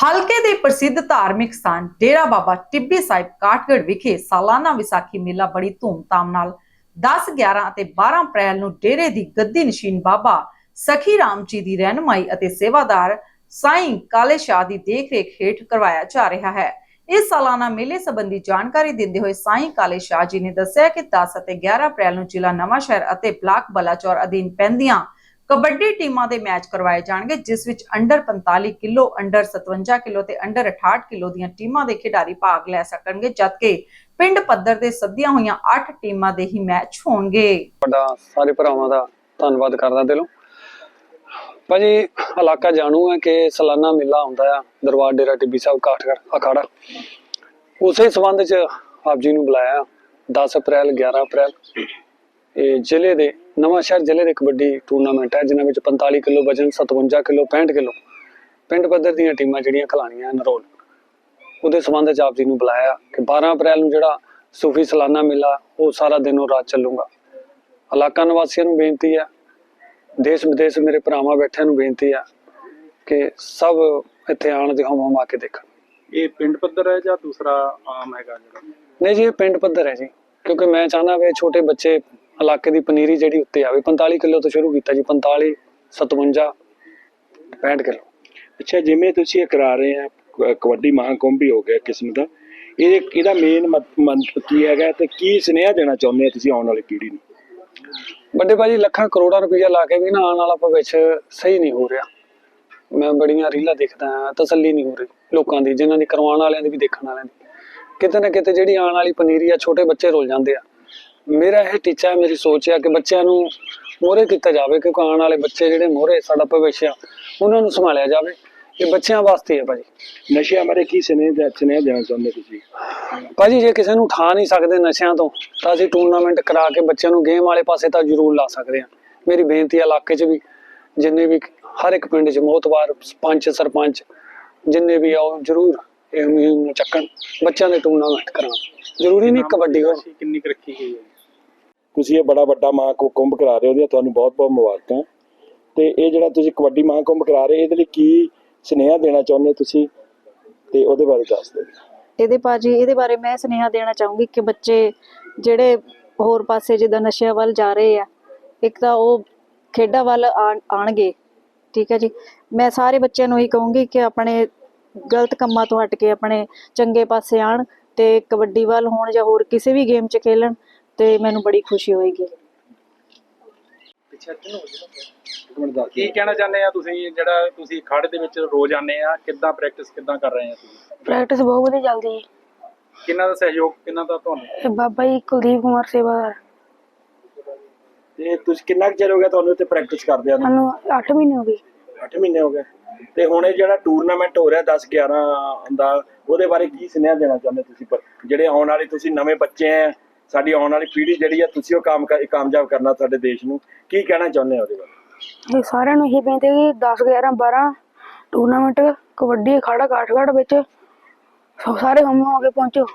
ਹਲਕੇ ਦੇ ਪ੍ਰਸਿੱਧ ਧਾਰਮਿਕ ਸਥਾਨ ਡੇਰਾ ਬਾਬਾ ਟਿੱਬੀ ਸਾਹਿਬ ਕਾਠਗੜ੍ਹ ਵਿਖੇ ਸਾਲਾਨਾ ਵਿਸਾਖੀ ਮੇਲਾ ਬੜੀ ਧੂਮਧਾਮ ਨਾਲ 10, 11 ਅਤੇ 12 ਅਪ੍ਰੈਲ ਨੂੰ ਡੇਰੇ ਦੀ ਗੱਦੀ ਨਸ਼ੀਨ ਬਾਬਾ ਸਖੀ ਰਾਮ ਜੀ ਦੀ ਰਹਿਨੁਮਾਈ ਅਤੇ ਸੇਵਾਦਾਰ ਸਾਈਂ ਕਾਲੇ ਸ਼ਾਹ ਦੀ ਦੇਖਰੇਖ ਹੇਠ ਕਰਵਾਇਆ ਜਾ ਰਿਹਾ ਹੈ। ਇਸ ਸਾਲਾਨਾ ਮੇਲੇ ਸੰਬੰਧੀ ਜਾਣਕਾਰੀ ਦਿੰਦੇ ਹੋਏ ਸਾਈਂ ਕਾਲੇ ਸ਼ਾਹ ਜੀ ਨੇ ਦੱਸਿਆ ਕਿ 10 ਅਤੇ 11 ਅਪ੍ਰੈਲ ਨੂੰ ਜ਼ਿਲ੍ਹਾ ਨਵਾਂਸ਼ਹਿਰ ਅਤੇ ਬਲਾਕ ਬਲਾਚੌਰ ਅਧੀਨ ਪੈਂਦੀਆਂ ਕਬੱਡੀ ਟੀਮਾਂ ਦੇ ਮੈਚ ਕਰਵਾਏ ਜਾਣਗੇ, ਜਿਸ ਵਿੱਚ ਅੰਡਰ 45 ਕਿਲੋ ਅੰਡਰ 57 ਕਿਲੋ ਤੇ ਅੰਡਰ 68 ਕਿਲੋ ਦੀਆਂ ਟੀਮਾਂ ਦੇ ਖਿਡਾਰੀ ਭਾਗ ਲੈ ਸਕਣਗੇ, ਜਦਕਿ ਪਿੰਡ ਪੱਧਰ ਦੇ ਸੱਦੀਆਂ ਹੋਈਆਂ 8 ਟੀਮਾਂ ਦੇ ਹੀ ਮੈਚ ਹੋਣਗੇ। ਤੁਹਾਡਾ ਸਾਰੇ ਭਰਾਵਾਂ ਦਾ ਧੰਨਵਾਦ ਕਰਦਾ ਦਿਲੋਂ। ਭਾਜੀ, ਇਲਾਕਾ ਜਾਣੂ ਹੈ ਕਿ ਸਾਲਾਨਾ ਮੇਲਾ ਹੁੰਦਾ ਆ, ਦਰਬਾਰ ਡੇਰਾ ਟਿੱਬੀ ਸਾਹਿਬ ਕਾਠਗੜ ਅਖਾੜਾ। ਉਸੇ ਸੰਬੰਧ ਚ ਆਪ ਜੀ ਨੂੰ ਬੁਲਾਇਆ 10 ਅਪ੍ਰੈਲ 11 ਅਪ੍ਰੈਲ। ਜ਼ਿਲ੍ਹੇ ਦੇ ਨਵਾਂ ਸ਼ਹਿਰ ਜ਼ਿਲ੍ਹੇ ਦੇ ਕਬੱਡੀ ਟੂਰਨਾਮੈਂਟ ਹੈ ਜਿਨ੍ਹਾਂ ਵਿੱਚ 45 ਕਿਲੋ ਵਜਨ 57 ਕਿਲੋ 65 ਕਿਲੋ। ਪਿੰਡ ਪੱਧਰ ਦੀਆਂ ਟੀਮਾਂ ਜਿਹੜੀਆਂ ਖਿਲਾਣੀਆਂ ਨਰੋਲ ਉਹਦੇ ਸੰਬੰਧ ਚ ਆਪ ਜੀ ਨੂੰ ਬੁਲਾਇਆ ਕਿ 12 ਅਪ੍ਰੈਲ ਨੂੰ ਜਿਹੜਾ ਸੂਫੀ ਸਾਲਾਨਾ ਮੇਲਾ ਉਹ ਸਾਰਾ ਦਿਨ ਉਹ ਰਾਤ ਚੱਲੂਗਾ। ਇਲਾਕਾ ਨਿਵਾਸੀਆਂ ਨੂੰ ਬੇਨਤੀ ਹੈ ਦੇਸ਼ ਵਿਦੇਸ਼ ਮੇਰੇ ਭਰਾਵਾਂ ਬੈਠਿਆਂ ਨੂੰ ਬੇਨਤੀ ਹੈ ਕਿ ਸਭ ਇੱਥੇ ਆਣ ਤੇ ਹਮ ਹਮ ਆ ਕੇ ਦੇਖਣ। ਇਹ ਪਿੰਡ ਪੱਧਰ ਹੈ ਜਾਂ ਦੂਸਰਾ ਆਮ ਹੈਗਾ ਜਿਹੜਾ? ਨਹੀਂ ਜੀ ਇਹ ਪਿੰਡ ਪੱਧਰ ਹੈ ਜੀ ਕਿਉਂਕਿ ਮੈਂ ਚਾਹਨਾ ਵੀ ਛੋਟੇ ਬੱਚੇ ਇਲਾਕੇ ਦੀ ਪਨੀਰੀ ਜਿਹੜੀ ਉੱਤੇ ਆਵੇ। 45 ਕਿਲੋ ਤੋਂ ਸ਼ੁਰੂ ਕੀਤਾ ਜੀ 45 57 65 ਕਿਲੋ। ਅੱਛਾ ਜਿਵੇਂ ਤੁਸੀਂ ਇਹ ਕਰਾ ਰਹੇ ਆ ਕਬੱਡੀ ਮਹਾਕੁੰਭ ਵੀ ਹੋ ਗਿਆ ਕਿਸਮ ਦਾ ਇਹ ਇਹਦਾ ਮੇਨ ਮੰਤਵ ਕੀ ਹੈਗਾ ਤੇ ਕੀ ਸੁਨੇਹਾ ਦੇਣਾ ਚਾਹੁੰਦੇ ਆ ਤੁਸੀਂ ਆਉਣ ਵਾਲੀ ਪੀੜ੍ਹੀ ਨੂੰ? ਵੱਡੇ ਭਾਜੀ ਲੱਖਾਂ ਕਰੋੜਾਂ ਰੁਪਈਆ ਲਾ ਕੇ ਵੀ ਨਾ ਆਉਣ ਵਾਲਾ ਭਵਿੱਖ ਸਹੀ ਨਹੀਂ ਹੋ ਰਿਹਾ। ਮੈਂ ਬੜੀਆਂ ਰੀਲਾਂ ਦੇਖਦਾ ਹਾਂ ਤਸੱਲੀ ਨਹੀਂ ਹੋ ਰਹੀ ਲੋਕਾਂ ਦੀ ਜਿਨ੍ਹਾਂ ਦੀ ਕਰਵਾਉਣ ਵਾਲਿਆਂ ਦੀ ਵੀ ਦੇਖਣ ਵਾਲਿਆਂ ਦੀ। ਕਿਤੇ ਨਾ ਕਿਤੇ ਜਿਹੜੀ ਆਉਣ ਵਾਲੀ ਪਨੀਰੀ ਆ ਛੋਟੇ ਬੱਚੇ ਰੁੱਲ ਜਾਂਦੇ ਆ। ਮੇਰਾ ਇਹ ਟੀਚਾ ਮੇਰੀ ਸੋਚ ਹੈ ਕਿ ਬੱਚਿਆਂ ਨੂੰ ਮੋਹਰੇ ਕੀਤਾ ਜਾਵੇ ਕਿਉਂਕਿ ਆਉਣ ਵਾਲੇ ਬੱਚੇ ਜਿਹੜੇ ਮੋਹਰੇ ਸਾਡਾ ਭਵਿੱਖ ਆ ਉਹਨਾਂ ਨੂੰ ਸੰਭਾਲਿਆ ਜਾਵੇ। ਇਹ ਬੱਚਿਆਂ ਵਾਸਤੇ ਹੈ ਭਾਜੀ। ਨਸ਼ਿਆਂ ਬਾਰੇ ਕੀ ਸੁਨੇਹਾ ਸੁਨੇਹਾ ਦੇਣਾ ਚਾਹੁੰਦੇ ਤੁਸੀਂ? ਭਾਜੀ ਜੇ ਕਿਸੇ ਨੂੰ ਠਾ ਨਹੀਂ ਸਕਦੇ ਨਸ਼ਿਆਂ ਤੋਂ ਤਾਂ ਅਸੀਂ ਟੂਰਨਾਮੈਂਟ ਕਰਾ ਕੇ ਬੱਚਿਆਂ ਨੂੰ ਗੇਮ ਵਾਲੇ ਪਾਸੇ ਤਾਂ ਜ਼ਰੂਰ ਲਾ ਸਕਦੇ ਹਾਂ। ਮੇਰੀ ਬੇਨਤੀ ਹੈ ਇਲਾਕੇ 'ਚ ਵੀ ਜਿੰਨੇ ਵੀ ਹਰ ਇੱਕ ਪਿੰਡ 'ਚ ਮੋਤਵਾਰ ਪੰਚ ਸਰਪੰਚ ਜਿੰਨੇ ਵੀ ਆ ਉਹ ਜ਼ਰੂਰ ਇਹ ਮੁਹਿੰਮ ਨੂੰ ਚੱਕਣ। ਬੱਚਿਆਂ ਦੇ ਟੂਰਨਾਮੈਂਟ ਕਰਾਉਣ। ਜ਼ਰੂਰੀ ਨਹੀਂ ਕਬੱਡੀ ਹੋ ਕਿੰਨੀ ਕੁ ਰੱਖੀ ਗਈ ਹੈ? ਤੁਸੀਂ ਇਹ ਬੜਾ ਵੱਡਾ ਮਹਾਕੁੰਭ ਕਰਾ ਰਹੇ ਹੋ ਉਹਦੀਆਂ ਤੁਹਾਨੂੰ ਬਹੁਤ ਬਹੁਤ ਮੁਬਾਰਕਾਂ। ਤੇ ਇਹ ਜਿਹੜਾ ਤੁਸੀਂ ਕਬੱਡੀ ਮਹਾਕੁੰਭ ਕਰਾ ਰਹੇ ਇਹਦੇ ਲਈ ਕੀ ਸੁਨੇਹਾ ਦੇਣਾ ਚਾਹੁੰਦੇ ਤੁਸੀਂ? ਤੇ ਉਹਦੇ ਬਾਰੇ ਦੱਸ ਦਿਓ। ਇਹਦੇ ਭਾਜੀ, ਇਹਦੇ ਬਾਰੇ ਮੈਂ ਸੁਨੇਹਾ ਦੇਣਾ ਚਾਹੂੰਗੀ ਕਿ ਬੱਚੇ ਜਿਹੜੇ ਹੋਰ ਪਾਸੇ ਜਿੱਦਾਂ ਨਸ਼ਿਆਂ ਵੱਲ ਜਾ ਰਹੇ ਆ, ਇੱਕ ਤਾਂ ਉਹ ਖੇਡਾਂ ਵੱਲ ਆਣਗੇ, ਠੀਕ ਹੈ ਜੀ। ਮੈਂ ਸਾਰੇ ਬੱਚਿਆਂ ਨੂੰ ਇਹ ਕਹੂੰਗੀ ਕਿ ਆਪਣੇ ਗਲਤ ਕੰਮਾਂ ਤੋਂ ਹਟ ਕੇ ਆਪਣੇ ਚੰਗੇ ਪਾਸੇ ਆਣ ਤੇ ਕਬੱਡੀ ਵੱਲ ਹੋਣ ਜਾਂ ਹੋਰ ਕਿਸੇ ਵੀ ਗੇਮ 'ਚ ਖੇਲਣ। ਤੇ ਮੈਨੂੰ ਬੜੀ ਖੁਸ਼ੀ ਹੋਏਗੀ। ਕੀ ਕਹਿਣਾ ਚਾਹੁੰਦੇ ਆ ਤੁਸੀਂ? ਜਿਹੜਾ ਤੁਸੀਂ ਅਖਾੜੇ ਦੇ ਵਿੱਚ ਰੋਜ਼ ਆਉਂਦੇ ਆ ਕਿੱਦਾਂ ਪ੍ਰੈਕਟਿਸ ਕਿੱਦਾਂ ਕਰ ਰਹੇ ਆ ਤੁਸੀਂ? ਪ੍ਰੈਕਟਿਸ ਬਹੁਤ ਵਧੀਆ ਚੱਲਦੀ ਹੈ। ਕਿੰਨਾ ਦਾ ਸਹਿਯੋਗ ਕਿੰਨਾ ਦਾ ਤੁਹਾਨੂੰ? ਇਹ ਬਾਬਾ ਜੀ ਕੁਲਦੀਪ ਕੁਮਾਰ ਸੇਵਾਦਾਰ ਤੇ ਤੁਸੀਂ ਕਿੰਨਾ ਕੁ ਚਿਰ ਹੋ ਗਿਆ ਤੁਹਾਨੂੰ ਇੱਥੇ ਪ੍ਰੈਕਟਿਸ ਕਰਦਿਆਂ ਨੂੰ? ਸਾਨੂੰ 8 ਮਹੀਨੇ ਹੋ ਗਏ। 8 ਮਹੀਨੇ ਹੋ ਗਏ। ਤੇ ਹੁਣ ਇਹ ਜਿਹੜਾ ਟੂਰਨਾਮੈਂਟ ਹੋ ਰਿਹਾ 10 11 ਦਾ ਉਹਦੇ ਬਾਰੇ ਕੀ ਸੁਨੇਹਾ ਦੇਣਾ ਚਾਹੁੰਦੇ ਤੁਸੀਂ? ਪਰ ਜਿਹੜੇ ਆਉਣ ਵਾਲੇ ਤੁਸੀਂ ਨਵੇਂ ਬੱਚੇ ਆ ਸਾਡੀ ਆਉਣ ਵਾਲੀ ਪੀੜ੍ਹੀ ਜਿਹੜੀ ਆ, ਤੁਸੀਂ ਉਹ ਕੰਮ ਕਰ- ਕਾਮਯਾਬ ਕਰਨਾ ਸਾਡੇ ਦੇਸ਼ ਨੂੰ। ਕੀ ਕਹਿਣਾ ਚਾਹੁੰਦੇ ਹੋ ਉਹਦੇ ਬਾਰੇ? ਇਹ ਸਾਰਿਆਂ ਨੂੰ ਇਹੀ ਬੇਨਤੀ ਹੈ ਕਿ 10 11 12 ਟੂਰਨਾਮੈਂਟ ਕਬੱਡੀ, ਅਖਾੜਾ, ਕਾਠਗੜ੍ਹ ਵਿੱਚ ਸੋ ਸਾਰੇ ਹਮ, ਹੋ ਕੇ ਪਹੁੰਚੋ।